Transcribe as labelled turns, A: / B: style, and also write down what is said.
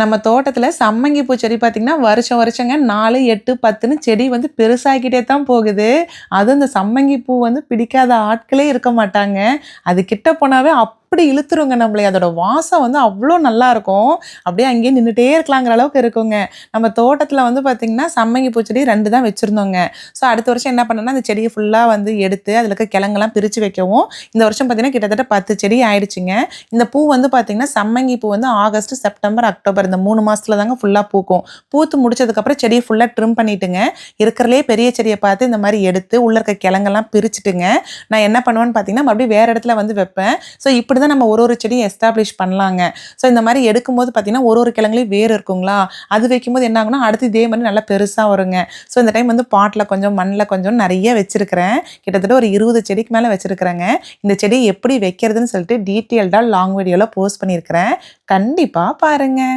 A: நம்ம தோட்டத்தில் சம்மங்கி பூ செடி பார்த்திங்கன்னா வருஷம் வருஷங்க நாலு எட்டு பத்துன்னு செடி வந்து பெருசாகிக்கிட்டே தான் போகுது. அதுவும் இந்த சம்மங்கி பூ வந்து பிடிக்காத ஆட்களே இருக்க மாட்டாங்க. அது கிட்ட போனாவே அப் அப்படி இழுத்துருங்க நம்மளே. அதோட வாசம் வந்து அவ்வளோ நல்லா இருக்கும் அப்படியே அங்கேயே நின்றுட்டே இருக்கலாங்கிற அளவுக்கு இருக்குங்க. நம்ம தோட்டத்தில் வந்து பார்த்திங்கன்னா சம்மங்கி பூச்செடி ரெண்டு தான் வச்சுருந்தோங்க. ஸோ அடுத்த வருஷம் என்ன பண்ணேன்னா அந்த செடியை ஃபுல்லாக வந்து எடுத்து அதில் இருக்க கிழங்கெல்லாம் பிரித்து வைக்கவும். இந்த வருஷம் பார்த்திங்கன்னா கிட்டத்தட்ட பத்து செடி ஆயிடுச்சுங்க. இந்த பூ வந்து பார்த்திங்கன்னா சம்மங்கி பூ வந்து ஆகஸ்ட் செப்டம்பர் அக்டோபர் இந்த மூணு மாதத்துல தாங்க ஃபுல்லாக பூக்கும். பூத்து முடிச்சதுக்கப்புறம் செடியை ஃபுல்லாக ட்ரிம் பண்ணிட்டுங்க. இருக்கிறலே பெரிய செடியை பார்த்து இந்த மாதிரி எடுத்து உள்ளே இருக்க கிழங்கெல்லாம் பிரிச்சுட்டுங்க. நான் என்ன பண்ணுவேன்னு பார்த்தீங்கன்னா மறுபடியும் வேறு இடத்துல வந்து வைப்பேன். ஸோ இப்படி தான் நம்ம ஒரு ஒரு செடியும் எஸ்டாப்ளிஷ் பண்ணலாங்க. ஸோ இந்த மாதிரி எடுக்கும்போது பார்த்திங்கன்னா ஒரு ஒரு கிழங்குலையும் வேர் இருக்குங்களா? அது வைக்கும்போது என்ன ஆகுனா அடுத்து இதே மாதிரி நல்லா பெருசாக வருங்க. ஸோ இந்த டைம் வந்து பாட்டில் கொஞ்சம் மண்ணில் கொஞ்சம் நிறைய வச்சுருக்கிறேன். கிட்டத்தட்ட ஒரு இருபது செடிக்கு மேலே வச்சுருக்கிறேங்க. இந்த செடி எப்படி வைக்கிறதுன்னு சொல்லிட்டு டீட்டெயில்டாக லாங் வீடியோவில் போஸ்ட் பண்ணியிருக்கிறேன். கண்டிப்பாக பாருங்கள்